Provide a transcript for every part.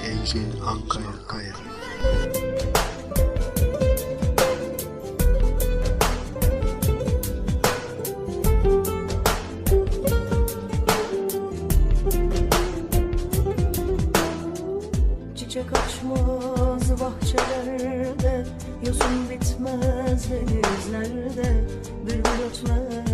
DJ Ankaya Kaya. Çiçek açmaz bahçelerde Yosun bitmez denizlerde Bülbül ötmez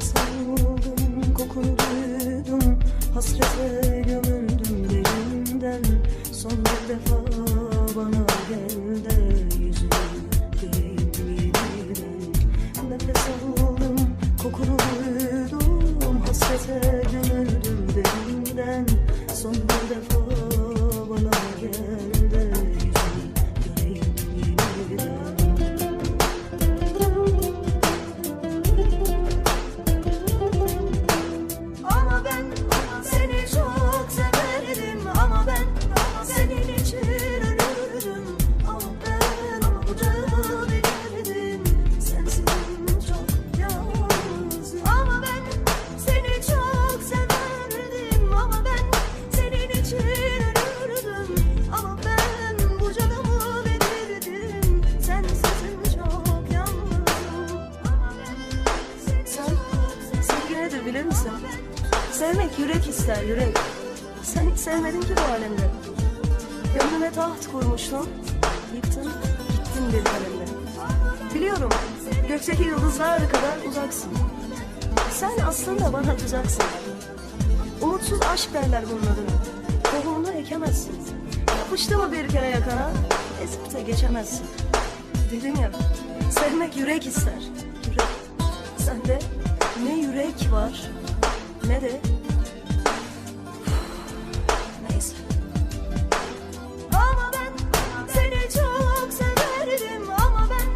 Aldım, kokunu duydum Hasrete gömüldüm derinden. Son bir defa bana gel de yeniden Nefes aldım, kokunu duydum Hasrete Sevmek yürek ister yürek. Sen hiç sevmedin ki bu alemde. Gönlüme taht kurmuştun. Yıktın, gittin bir kalemde. Biliyorum, gökteki yıldızlar kadar uzaksın. Sen aslında bana tuzaksın. Umutsuz aşk derler bunun adına. Tohumunu ekemezsin. Yapıştı mı bir kere yakana, ezip de geçemezsin. Dedim ya, sevmek yürek ister. Yürek. Sende ne yürek var ne de neyse. Ama ben seni çok severdim ama ben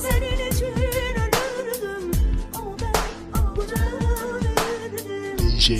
senin için ölürdüm. Ama ben bu canı verirdim. DJ